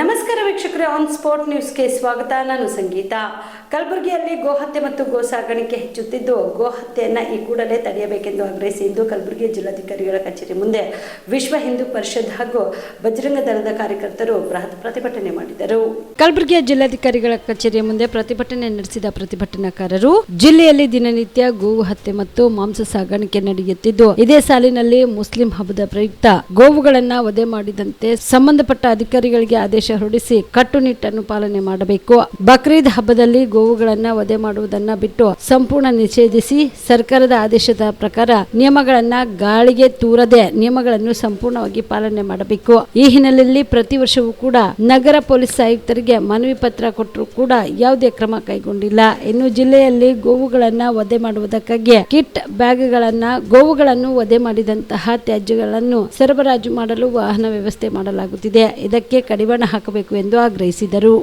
ನಮಸ್ಕಾರ ವೀಕ್ಷಕರೇ on spot ನ್ಯೂಸ್ಗೆ ಸ್ವಾಗತ. ನಾನು ಸಂಗೀತ. ಕಲಬುರಗಿಯಲ್ಲಿ ಗೋಹತ್ಯೆ ಮತ್ತು ಗೋ ಸಾಗಾಣಿಕೆ ಹೆಚ್ಚುತ್ತಿದ್ದು, ಗೋಹತ್ಯೆಯನ್ನ ಈ ಕೂಡಲೇ ತಡೆಯಬೇಕೆಂದು ಆಗ್ರಹಿಸಿ ಇಂದು ಕಲಬುರಗಿ ಜಿಲ್ಲಾಧಿಕಾರಿಗಳ ಕಚೇರಿ ಮುಂದೆ ವಿಶ್ವ ಹಿಂದೂ ಪರಿಷತ್ ಹಾಗೂ ಬಜರಂಗ ದಳದ ಕಾರ್ಯಕರ್ತರು ಬೃಹತ್ ಪ್ರತಿಭಟನೆ ಮಾಡಿದರು. ಕಲಬುರಗಿಯ ಜಿಲ್ಲಾಧಿಕಾರಿಗಳ ಕಚೇರಿಯ ಮುಂದೆ ಪ್ರತಿಭಟನೆ ನಡೆಸಿದ ಪ್ರತಿಭಟನಾಕಾರರು, ಜಿಲ್ಲೆಯಲ್ಲಿ ದಿನನಿತ್ಯ ಗೋವು ಹತ್ಯೆ ಮತ್ತು ಮಾಂಸ ಸಾಗಾಣಿಕೆ ನಡೆಯುತ್ತಿದ್ದು, ಇದೇ ಸಾಲಿನಲ್ಲಿ ಮುಸ್ಲಿಂ ಹಬ್ಬದ ಪ್ರಯುಕ್ತ ಗೋವುಗಳನ್ನ ವಧೆ ಮಾಡಿದಂತೆ ಸಂಬಂಧಪಟ್ಟ ಅಧಿಕಾರಿಗಳಿಗೆ ಆದೇಶ ಹೊರಡಿಸಿ ಕಟ್ಟುನಿಟ್ಟನ್ನು ಪಾಲನೆ ಮಾಡಬೇಕು. ಬಕ್ರೀದ್ ಹಬ್ಬದಲ್ಲಿ ಗೋವುಗಳನ್ನ ವಧೆ ಮಾಡುವುದನ್ನ ಬಿಟ್ಟು ಸಂಪೂರ್ಣ ನಿಷೇಧಿಸಿ ಸರ್ಕಾರದ ಆದೇಶದ ಪ್ರಕಾರ ನಿಯಮಗಳನ್ನ ಗಾಳಿಗೆ ತೂರದೆ ನಿಯಮಗಳನ್ನು ಸಂಪೂರ್ಣವಾಗಿ ಪಾಲನೆ ಮಾಡಬೇಕು. ಈ ಹಿನ್ನೆಲೆಯಲ್ಲಿ ಪ್ರತಿ ವರ್ಷವೂ ಕೂಡ ನಗರ ಪೊಲೀಸ್ ಆಯುಕ್ತರಿಗೆ ಮನವಿ ಪತ್ರ ಕೊಟ್ಟರು ಕೂಡ ಯಾವುದೇ ಕ್ರಮ ಕೈಗೊಂಡಿಲ್ಲ. ಇನ್ನು ಜಿಲ್ಲೆಯಲ್ಲಿ ಗೋವುಗಳನ್ನ ವಧೆ ಮಾಡುವುದಕ್ಕಾಗಿ ಕಿಟ್ ಬ್ಯಾಗ್ಗಳನ್ನ, ಗೋವುಗಳನ್ನು ವಧೆ ಮಾಡಿದಂತಹ ತ್ಯಾಜ್ಯಗಳನ್ನು ಸರಬರಾಜು ಮಾಡಲು ವಾಹನ ವ್ಯವಸ್ಥೆ ಮಾಡಲಾಗುತ್ತಿದೆ. ಇದಕ್ಕೆ ಕಡಿವಾಣ ಹಾಕಬೇಕು ಎಂದು ಆಗ್ರಹಿಸಿದರು.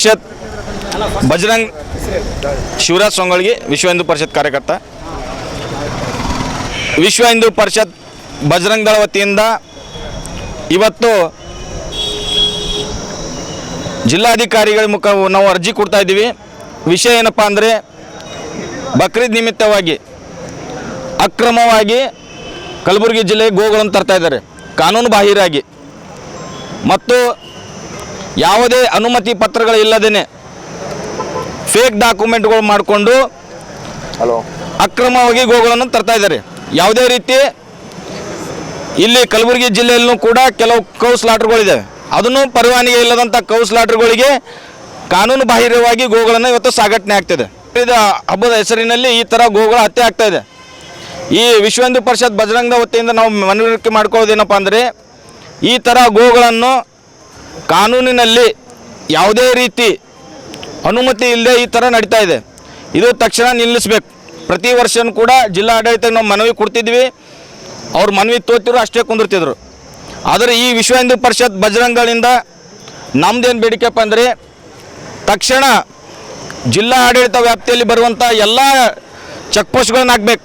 ಪರಿಷತ್ ಬಜರಂಗ್ ಶಿವರಾಜ್ ಸೊಂಗಳಿಗೆ, ವಿಶ್ವ ಹಿಂದೂ ಪರಿಷತ್ ಕಾರ್ಯಕರ್ತ. ವಿಶ್ವ ಹಿಂದೂ ಪರಿಷತ್ ಬಜರಂಗ್ ದಳ ವತಿಯಿಂದ ಇವತ್ತು ಜಿಲ್ಲಾಧಿಕಾರಿಗಳ ಮುಖ ನಾವು ಅರ್ಜಿ ಕೊಡ್ತಾ ಇದ್ದೀವಿ. ವಿಷಯ ಏನಪ್ಪ ಅಂದರೆ ಬಕ್ರೀದ್ ನಿಮಿತ್ತವಾಗಿ ಅಕ್ರಮವಾಗಿ ಕಲಬುರಗಿ ಜಿಲ್ಲೆಗೆ ಗೋಗಳನ್ನು ತರ್ತಾ ಇದ್ದಾರೆ. ಕಾನೂನು ಬಾಹಿರಾಗಿ. ಮತ್ತು ಯಾವುದೇ ಅನುಮತಿ ಪತ್ರಗಳು ಇಲ್ಲದೇನೆ ಫೇಕ್ ಡಾಕ್ಯುಮೆಂಟ್ಗಳು ಮಾಡಿಕೊಂಡು ಅಕ್ರಮವಾಗಿ ಗೋಗಳನ್ನು ತರ್ತಾ ಇದ್ದಾರೆ. ಯಾವುದೇ ರೀತಿ ಇಲ್ಲಿ ಕಲಬುರಗಿ ಜಿಲ್ಲೆಯಲ್ಲೂ ಕೂಡ ಕೆಲವು ಕೌಸ್ ಸ್ಲಾಟ್ರ್ಗಳಿದ್ದಾವೆ ಅದನ್ನು ಪರವಾನಿಗೆ ಇಲ್ಲದಂಥ ಕೌಸ್ ಸ್ಲಾಟ್ರ್ಗಳಿಗೆ ಕಾನೂನು ಬಾಹಿರವಾಗಿ ಗೋಗಳನ್ನು ಇವತ್ತು ಸಾಗಟನೆ ಆಗ್ತಿದೆ. ಇದು ಹಬ್ಬದ ಹೆಸರಿನಲ್ಲಿ ಈ ಥರ ಗೋಗಳ ಹತ್ಯೆ ಆಗ್ತಾ ಇದೆ. ಈ ವಿಶ್ವ ಹಿಂದೂ ಪರಿಷತ್ ಬಜರಂಗದ ವತಿಯಿಂದ ನಾವು ಮನವರಿಕೆ ಮಾಡ್ಕೊಳ್ಳೋದೇನಪ್ಪ ಅಂದರೆ ಈ ಥರ ಗೋಗಳನ್ನು ಕಾನೂನಿನಲ್ಲಿ ಯಾವುದೇ ರೀತಿ ಅನುಮತಿ ಇಲ್ಲದೆ ಈ ಥರ ನಡೀತಾ ಇದೆ. ಇದು ತಕ್ಷಣ ನಿಲ್ಲಿಸಬೇಕು. ಪ್ರತಿ ವರ್ಷನೂ ಕೂಡ ಜಿಲ್ಲಾ ಆಡಳಿತಕ್ಕೆ ನಾವು ಮನವಿ ಕೊಡ್ತಿದ್ವಿ. ಅವ್ರು ಮನವಿ ತೋತಿದ್ರು, ಅಷ್ಟೇ ಕುಂದಿರ್ತಿದ್ರು. ಆದರೆ ಈ ವಿಶ್ವ ಹಿಂದೂ ಪರಿಷತ್ ಬಜರಂಗಗಳಿಂದ ನಮ್ದೇನು ಬೇಡಿಕೆಪ್ಪ ಅಂದರೆ, ತಕ್ಷಣ ಜಿಲ್ಲಾ ಆಡಳಿತ ವ್ಯಾಪ್ತಿಯಲ್ಲಿ ಬರುವಂಥ ಎಲ್ಲ ಚೆಕ್ ಪೋಸ್ಟ್ಗಳನ್ನ ಹಾಕ್ಬೇಕು